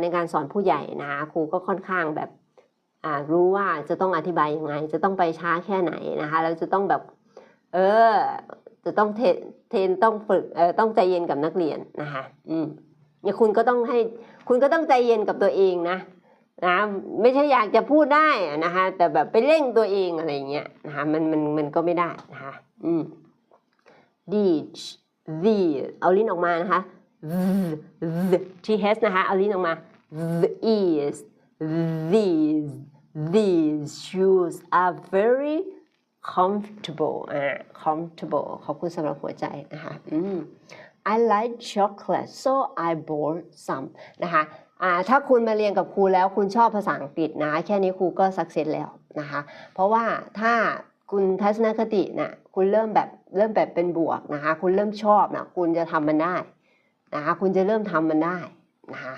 ในการสอนผู้ใหญ่นะครูก็ค่อนข้างแบบรู้ว่าจะต้องอธิบายยังไง จะต้องไปช้าแค่ไหนนะคะแล้วจะต้องแบบ เออ จะต้องเทนเทนต้องฝึกเออต้องใจเย็นกับนักเรียนนะคะอืมเนี่ยคุณก็ต้องให้คุณก็ต้องใจเย็นกับตัวเองนะนะไม่ใช่อยากจะพูดได้นะคะแต่แบบไปเร่งตัวเองอะไรเงี้ยนะคะมันมันมันก็ไม่ได้นะคะอืม teach the เอาลิ้นออกมานะคะ the th นะคะ เอาลิ้นออกมา these these these shoes are very comfortable อ่า comfortable ขอบคุณสำหรับหัวใจนะคะ อืม I like chocolate so I bought some นะคะอ่าถ้าคุณมาเรียนกับครูแล้วคุณชอบภาษาอังกฤษนะ แค่นี้ครูก็สักเซสแล้วนะคะ เพราะว่าถ้าคุณทัศนคติน่ะคุณเริ่มแบบเริ่มแบบเป็นบวกนะคะ คุณเริ่มชอบนะคุณจะทำมันได้ นะคะคุณจะเริ่มทำมันได้นะคะ